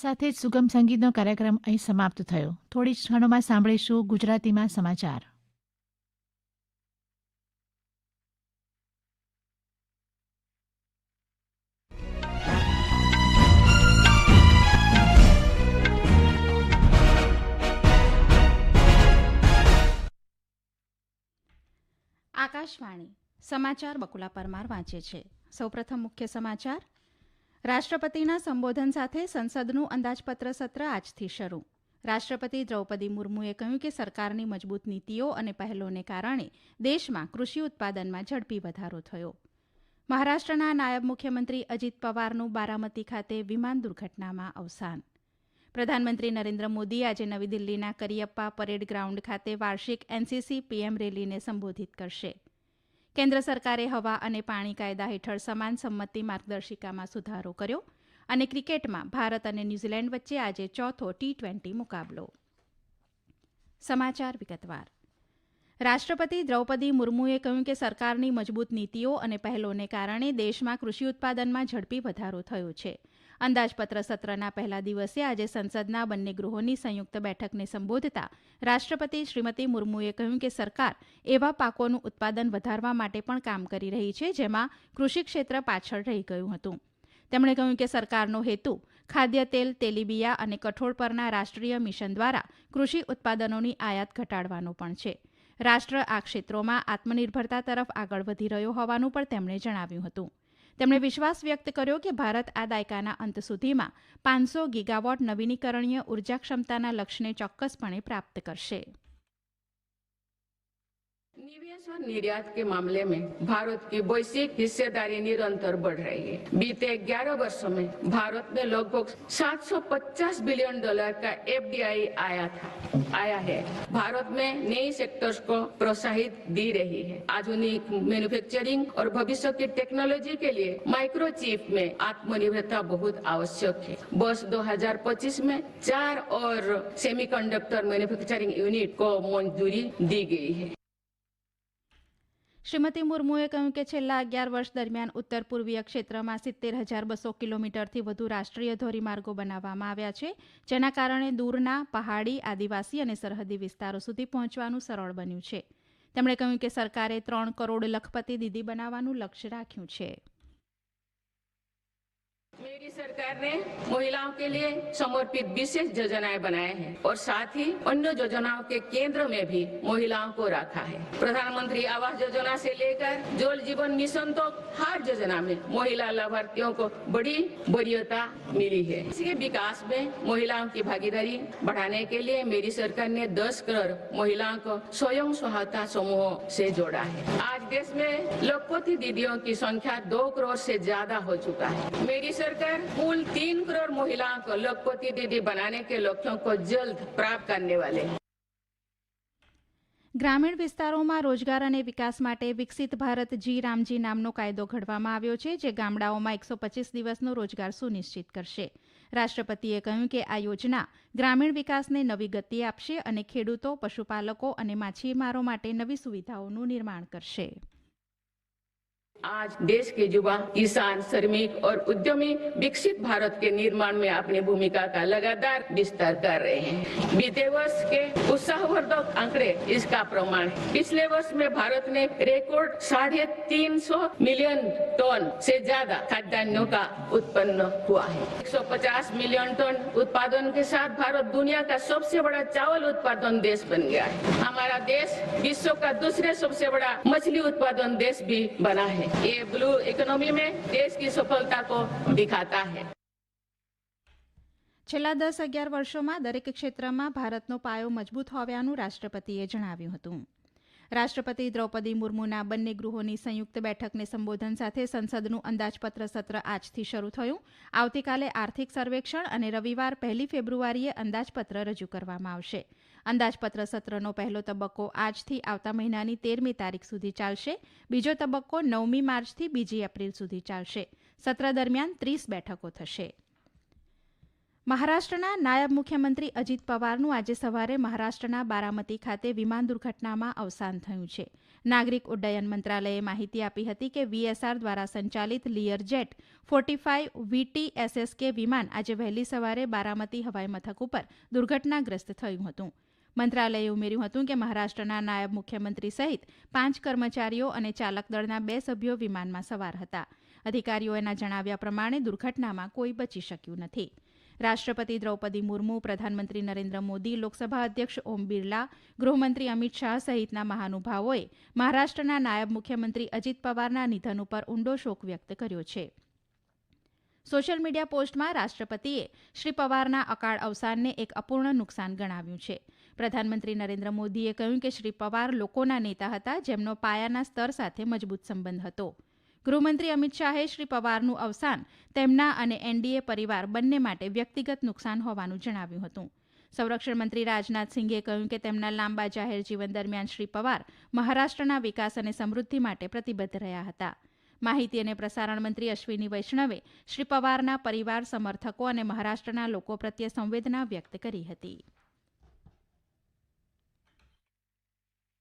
સાથે જ સુગમ સંગીતનો કાર્યક્રમ અહીં સમાપ્ત થયો. થોડી જ ક્ષણોમાં સાંભળીશું ગુજરાતીમાં સમાચાર. આકાશવાણી સમાચાર બકુલા પરમાર વાંચે છે. સૌપ્રથમ મુખ્ય સમાચાર રાષ્ટ્રપતિના સંબોધન સાથે સંસદનું અંદાજપત્ર સત્ર આજથી શરૂ. રાષ્ટ્રપતિ દ્રૌપદી મુર્મુએ કહ્યું કે સરકારની મજબૂત નીતિઓ અને પહેલોને કારણે દેશમાં કૃષિ ઉત્પાદનમાં ઝડપી વધારો થયો. મહારાષ્ટ્રના નાયબ મુખ્યમંત્રી અજીત પવારનું બારામતી ખાતે વિમાન દુર્ઘટનામાં અવસાન. પ્રધાનમંત્રી નરેન્દ્ર મોદી આજે નવી દિલ્હીના કરિયપ્પા પરેડ ગ્રાઉન્ડ ખાતે વાર્ષિક એનસીસી પીએમ રેલીને સંબોધિત કરશે. કેન્દ્ર સરકારે હવા અને પાણી કાયદા હેઠળ સમાન સંમતિ માર્ગદર્શિકામાં સુધારો કર્યો અને ક્રિકેટમાં ભારત અને ન્યૂઝીલેન્ડ વચ્ચે આજે ચોથો ટી ટ્વેન્ટી મુકાબલો. સમાચાર વિગતવાર. રાષ્ટ્રપતિ દ્રૌપદી મુર્મુએ કહ્યું કે સરકારની મજબૂત નીતિઓ અને પહેલોને કારણે દેશમાં કૃષિ ઉત્પાદનમાં ઝડપી વધારો થયો છે. અંદાજપત્ર સત્રના પહેલા દિવસે આજે સંસદના બંને ગૃહોની સંયુક્ત બેઠકને સંબોધતા રાષ્ટ્રપતિ શ્રીમતી મુર્મુએ કહ્યું કે સરકાર એવા પાકોનું ઉત્પાદન વધારવા માટે પણ કામ કરી રહી છે જેમાં કૃષિ ક્ષેત્ર પાછળ રહી ગયું હતું. તેમણે કહ્યું કે સરકારનો હેતુ ખાદ્ય તેલ, તેલીબિયા અને કઠોળ પરના રાષ્ટ્રીય મિશન દ્વારા કૃષિ ઉત્પાદનોની આયાત ઘટાડવાનો પણ છે. રાષ્ટ્ર આ ક્ષેત્રોમાં આત્મનિર્ભરતા તરફ આગળ વધી રહ્યો હોવાનું પણ તેમણે જણાવ્યું હતું. તેમણે વિશ્વાસ વ્યક્ત કર્યો કે ભારત આ દાયકાના અંત સુધીમાં પાંચસો ગીગાવોટ નવીનીકરણીય ઊર્જા ક્ષમતાના લક્ષ્યને ચોક્કસપણે પ્રાપ્ત કરશે. निवेश और निर्यात के मामले में भारत की वैश्विक हिस्सेदारी निरंतर बढ़ रही है। बीते 11 वर्षों में भारत में लगभग 750 बिलियन डॉलर का एफडीआई आया था, आया है। भारत में नई सेक्टर्स को प्रोत्साहित दी रही है। आधुनिक मैन्युफैक्चरिंग और भविष्य की टेक्नोलॉजी के लिए माइक्रोचिप में आत्मनिर्भरता बहुत आवश्यक है। वर्ष 2025 में चार और सेमीकंडक्टर मैन्युफैक्चरिंग यूनिट को मंजूरी दी गई है। શ્રીમતી મુર્મુએ કહ્યું કે છેલ્લા અગિયાર વર્ષ દરમિયાન ઉત્તર પૂર્વીય ક્ષેત્રમાં સિત્તેર હજાર બસો કિલોમીટરથી વધુ રાષ્ટ્રીય ધોરીમાર્ગો બનાવવામાં આવ્યા છે, જેના કારણે દૂરના પહાડી, આદિવાસી અને સરહદી વિસ્તારો સુધી પહોંચવાનું સરળ બન્યું છે. તેમણે કહ્યું કે સરકારે ત્રણ કરોડ લખપતિ દીદી બનાવવાનું લક્ષ્ય રાખ્યું છે. मेरी सरकार ने महिलाओं के लिए समर्पित विशेष योजनाएँ बनाए हैं और साथ ही अन्य योजनाओं के केंद्र में भी महिलाओं को रखा है। प्रधानमंत्री आवास योजना से लेकर जल जीवन मिशन तक हर योजना में महिला लाभार्थियों को बड़ी वरीयता मिली है। इसके विकास में महिलाओं की भागीदारी बढ़ाने के लिए मेरी सरकार ने 10 करोड़ महिलाओं को स्वयं सहायता समूहों से जोड़ा है। आज देश में लखपति दीदियों की संख्या दो करोड़ से ज़्यादा हो चुका है। मेरी कुल तीन करोड़ महिलाओं को लखपति दीदी बनाने के लक्ष्यों को जल्द प्राप्त करने वाले हैं ગ્રામીણ વિસ્તારોમાં રોજગાર અને વિકાસ માટે વિકસિત ભારત જી રામજી નામનો કાયદો ઘડવામાં આવ્યો છે જે ગામડાઓમાં એકસો પચીસ દિવસનો રોજગાર સુનિશ્ચિત કરશે રાષ્ટ્રપતિએ કહ્યું કે આ યોજના ગ્રામીણ વિકાસને નવી ગતિ આપશે અને ખેડૂતો પશુપાલકો અને માછીમારો માટે નવી સુવિધાઓનું નિર્માણ કરશે आज देश के युवा, किसान, श्रमिक और उद्यमी विकसित भारत के निर्माण में अपनी भूमिका का लगातार विस्तार कर रहे हैं। बीते वर्ष के उत्साहवर्धक आंकड़े इसका प्रमाण है। पिछले वर्ष में भारत ने रिकॉर्ड साढ़े तीन सौ मिलियन टन से ज़्यादा खाद्यान्नों का उत्पन्न हुआ है। 150 मिलियन टन उत्पादन के साथ भारत दुनिया का सबसे बड़ा चावल उत्पादन देश बन गया है। हमारा देश विश्व का दूसरे सबसे बड़ा मछली उत्पादन देश भी बना है। ये ब्लू इकोनॉमी में देश की सफलता को दिखाता है છેલ્લા દસ અગિયાર વર્ષોમાં દરેક ક્ષેત્રમાં ભારતનો પાયો મજબૂત હોવાનું રાષ્ટ્રપતિએ જણાવ્યું હતું રાષ્ટ્રપતિ દ્રૌપદી મુર્મુના બંને ગૃહોની સંયુક્ત બેઠકને સંબોધન સાથે સંસદનું અંદાજપત્ર સત્ર આજથી શરૂ થયું આવતીકાલે આર્થિક સર્વેક્ષણ અને રવિવાર પહેલી ફેબ્રુઆરીએ અંદાજપત્ર રજૂ કરવામાં આવશે અંદાજપત્ર સત્રનો પહેલો તબક્કો આજથી આવતા મહિનાની તેરમી તારીખ સુધી ચાલશે. બીજો તબક્કો નવમી માર્ચથી બીજી એપ્રિલ સુધી ચાલશે. સત્ર દરમિયાન ત્રીસ બેઠકો થશે. મહારાષ્ટ્રના નાયબ મુખ્યમંત્રી અજીત પવારનું આજે સવારે મહારાષ્ટ્રના બારામતી ખાતે વિમાન દુર્ઘટનામાં અવસાન થયું છે. નાગરિક ઉડ્ડયન મંત્રાલયે માહિતી આપી હતી કે વીએસઆર દ્વારા સંચાલિત Lear jet forty five VTSSK વિમાન આજે વહેલી સવારે બારામતી હવાઈ મથક ઉપર દુર્ઘટનાગ્રસ્ત થયું હતું. મંત્રાલયે ઉમેર્યું હતું કે મહારાષ્ટ્રના નાયબ મુખ્યમંત્રી સહિત પાંચ કર્મચારીઓ અને ચાલક દળના બે સભ્યો વિમાનમાં સવાર હતા. અધિકારીઓના જણાવ્યા પ્રમાણે દુર્ઘટનામાં કોઈ બચી શક્યું નથી. રાષ્ટ્રપતિ દ્રૌપદી મુર્મુ, પ્રધાનમંત્રી નરેન્દ્ર મોદી, લોકસભા અધ્યક્ષ ઓમ બિરલા, ગૃહમંત્રી અમિત શાહ સહિતના મહાનુભાવોએ મહારાષ્ટ્રના નાયબ મુખ્યમંત્રી અજીત પવારના નિધન ઉપર ઊંડો શોક વ્યક્ત કર્યો છે. સોશિયલ મીડિયા પોસ્ટમાં રાષ્ટ્રપતિએ શ્રી પવારના અકાળ અવસાનને એક અપૂર્ણ નુકસાન ગણાવ્યું છે. પ્રધાનમંત્રી નરેન્દ્ર મોદીએ કહ્યું કે શ્રી પવાર લોકોના નેતા હતા, જેમનો પાયાના સ્તર સાથે મજબૂત સંબંધ હતો. ગૃહમંત્રી અમિત શાહે શ્રી પવારનું અવસાન તેમના અને એનડીએ પરિવાર બંને માટે વ્યક્તિગત નુકસાન હોવાનું જણાવ્યું હતું. સંરક્ષણ મંત્રી રાજનાથ સિંઘે કહ્યું કે તેમના લાંબા જાહેર જીવન દરમિયાન શ્રી પવાર મહારાષ્ટ્રના વિકાસ અને સમૃદ્ધિ માટે પ્રતિબદ્ધ રહ્યા હતા. માહિતી અને પ્રસારણ મંત્રી અશ્વિની વૈષ્ણવે શ્રી પવારના પરિવાર સમર્થકો અને મહારાષ્ટ્રના લોકો પ્રત્યે સંવેદના વ્યક્ત કરી હતી.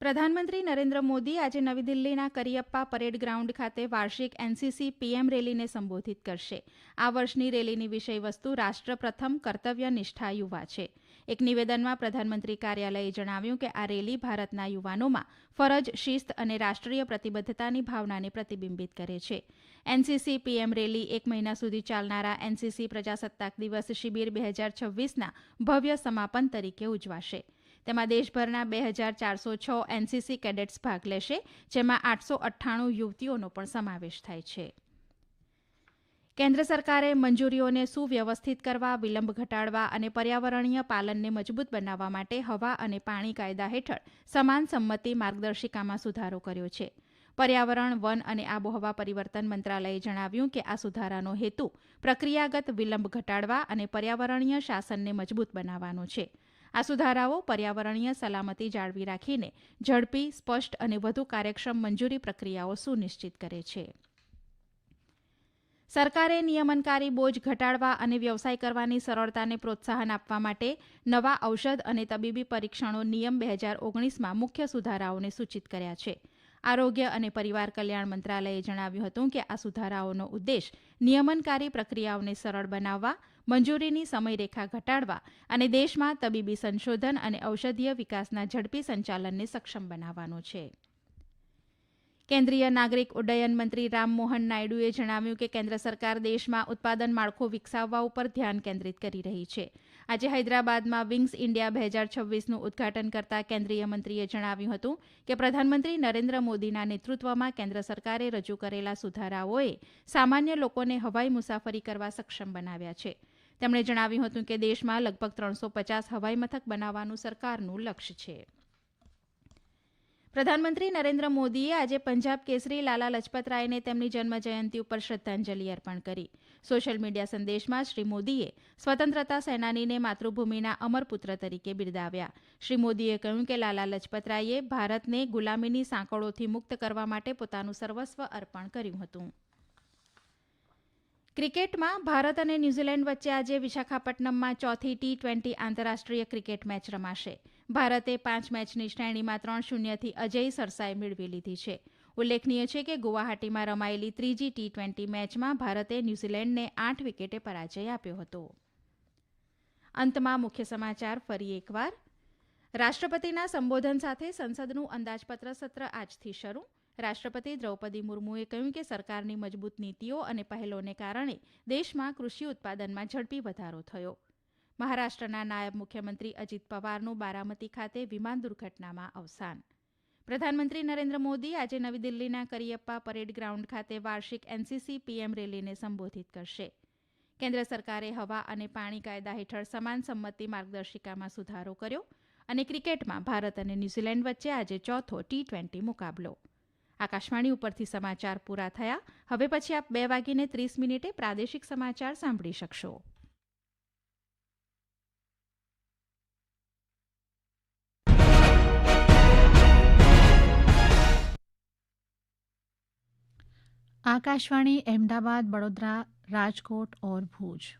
પ્રધાનમંત્રી નરેન્દ્ર મોદી આજે નવી દિલ્હીના કરિયપ્પા પરેડ ગ્રાઉન્ડ ખાતે વાર્ષિક એનસીસી પીએમ રેલીને સંબોધિત કરશે. આ વર્ષની રેલીની વિષયવસ્તુ રાષ્ટ્ર પ્રથમ કર્તવ્ય નિષ્ઠા યુવા છે. એક નિવેદનમાં પ્રધાનમંત્રી કાર્યાલયે જણાવ્યું કે આ રેલી ભારતના યુવાનોમાં ફરજ, શિસ્ત અને રાષ્ટ્રીય પ્રતિબદ્ધતાની ભાવનાને પ્રતિબિંબિત કરે છે. એનસીસી પીએમ રેલી એક મહિના સુધી ચાલનારા એનસીસી પ્રજાસત્તાક દિવસ શિબિર બે હજાર છવ્વીસના ભવ્ય સમાપન તરીકે ઉજવાશે. તેમાં દેશભરના બે હજાર ચારસો છ એનસીસી કેડેટ્સ ભાગ લેશે, જેમાં આઠસો અઠ્ઠાણું યુવતીઓનો પણ સમાવેશ થાય છે. કેન્દ્ર સરકારે મંજૂરીઓને સુવ્યવસ્થિત કરવા, વિલંબ ઘટાડવા અને પર્યાવરણીય પાલનને મજબૂત બનાવવા માટે હવા અને પાણી કાયદા હેઠળ સમાન સંમતિ માર્ગદર્શિકામાં સુધારો કર્યો છે. પર્યાવરણ, વન અને આબોહવા પરિવર્તન મંત્રાલયે જણાવ્યું કે આ સુધારાનો હેતુ પ્રક્રિયાગત વિલંબ ઘટાડવા અને પર્યાવરણીય શાસનને મજબૂત બનાવવાનો છે. આ સુધારાઓ પર્યાવરણીય સલામતી જાળવી રાખીને ઝડપી, સ્પષ્ટ અને વધુ કાર્યક્ષમ મંજૂરી પ્રક્રિયાઓ સુનિશ્ચિત કરે છે. સરકારે નિયમનકારી બોજ ઘટાડવા અને વ્યવસાય કરવાની સરળતાને પ્રોત્સાહન આપવા માટે નવા ઔષધ અને તબીબી પરીક્ષણો નિયમ બે હજાર ઓગણીસમાં મુખ્ય સુધારાઓને સૂચિત કર્યા છે. આરોગ્ય અને પરિવાર કલ્યાણ મંત્રાલયે જણાવ્યું હતું કે આ સુધારાઓનો ઉદ્દેશ નિયમનકારી પ્રક્રિયાઓને સરળ બનાવવા, મંજૂરીની સમયરેખા ઘટાડવા અને દેશમાં તબીબી સંશોધન અને ઔષધીય વિકાસના ઝડપી સંચાલનને સક્ષમ બનાવવાનો છે. કેન્દ્રીય નાગરિક ઉડ્ડયન મંત્રી રામમોહન નાયડુએ જણાવ્યું કે કેન્દ્ર સરકાર દેશમાં ઉત્પાદન માળખું વિકસાવવા ઉપર ધ્યાન કેન્દ્રિત કરી રહી છે. આજે હૈદરાબાદમાં વિંગ્સ ઇન્ડિયા બે હજાર છવ્વીસનું ઉદઘાટન કરતા કેન્દ્રીય મંત્રીએ જણાવ્યું હતું કે પ્રધાનમંત્રી નરેન્દ્ર મોદીના નેતૃત્વમાં કેન્દ્ર સરકારે રજૂ કરેલા સુધારાઓએ સામાન્ય લોકોને હવાઈ મુસાફરી કરવા સક્ષમ બનાવ્યા છે. તેમણે જણાવ્યું હતું કે દેશમાં લગભગ ત્રણસો પચાસ હવાઈ મથક બનાવવાનું સરકારનું લક્ષ્ય છે. પ્રધાનમંત્રી નરેન્દ્ર મોદીએ આજે પંજાબ કેસરી લાલા લજપતરાયને તેમની જન્મ જયંતિ ઉપર શ્રદ્ધાંજલિ અર્પણ કરી. સોશિયલ મીડિયા સંદેશમાં શ્રી મોદીએ સ્વતંત્રતા સેનાનીને માતૃભૂમિના અમરપુત્ર તરીકે બિરદાવ્યા. શ્રી મોદીએ કહ્યું કે લાલા લજપતરાયે ભારતને ગુલામીની સાંકળોથી મુક્ત કરવા માટે પોતાનું સર્વસ્વ અર્પણ કર્યું હતું. ક્રિકેટમાં ભારત અને ન્યૂઝીલેન્ડ વચ્ચે આજે વિશાખાપટ્ટનમમાં ચોથી ટી ટ્વેન્ટી આંતરરાષ્ટ્રીય ક્રિકેટ મેચ રમાશે. ભારતે પાંચ મેચની શ્રેણીમાં ત્રણ શૂન્યથી અજય સરસાઈ મેળવી લીધી છે. ઉલ્લેખનીય છે કે ગુવાહાટીમાં રમાયેલી ત્રીજી ટી ટ્વેન્ટી મેચમાં ભારતે ન્યૂઝીલેન્ડને આઠ વિકેટે પરાજય આપ્યો હતો. અંતમાં મુખ્ય સમાચાર ફરી એકવાર. રાષ્ટ્રપતિના સંબોધન સાથે સંસદનું અંદાજપત્ર સત્ર આજથી શરૂ. રાષ્ટ્રપતિ દ્રૌપદી મુર્મુએ કહ્યું કે સરકારની મજબૂત નીતિઓ અને પહેલોને કારણે દેશમાં કૃષિ ઉત્પાદનમાં ઝડપી વધારો થયો. મહારાષ્ટ્રના નાયબ મુખ્યમંત્રી અજીત પવારનું બારામતી ખાતે વિમાન દુર્ઘટનામાં અવસાન. પ્રધાનમંત્રી નરેન્દ્ર મોદી આજે નવી દિલ્હીના કરિયપ્પા પરેડ ગ્રાઉન્ડ ખાતે વાર્ષિક એનસીસી પીએમ રેલીને સંબોધિત કરશે. કેન્દ્ર સરકારે હવા અને પાણી કાયદા હેઠળ સમાન સંમતિ માર્ગદર્શિકામાં સુધારો કર્યો અને ક્રિકેટમાં ભારત અને ન્યૂઝીલેન્ડ વચ્ચે આજે ચોથો ટી ટ્વેન્ટી મુકાબલો. આકાશવાણી ઉપરથી સમાચાર પૂરા થયા. હવે પછી આપ બે વાગીને ત્રીસ મિનિટે પ્રાદેશિક સમાચાર સાંભળી શકશો. આકાશવાણી અહેમદાબાદ, વડોદરા, રાજકોટ ઓર ભુજ.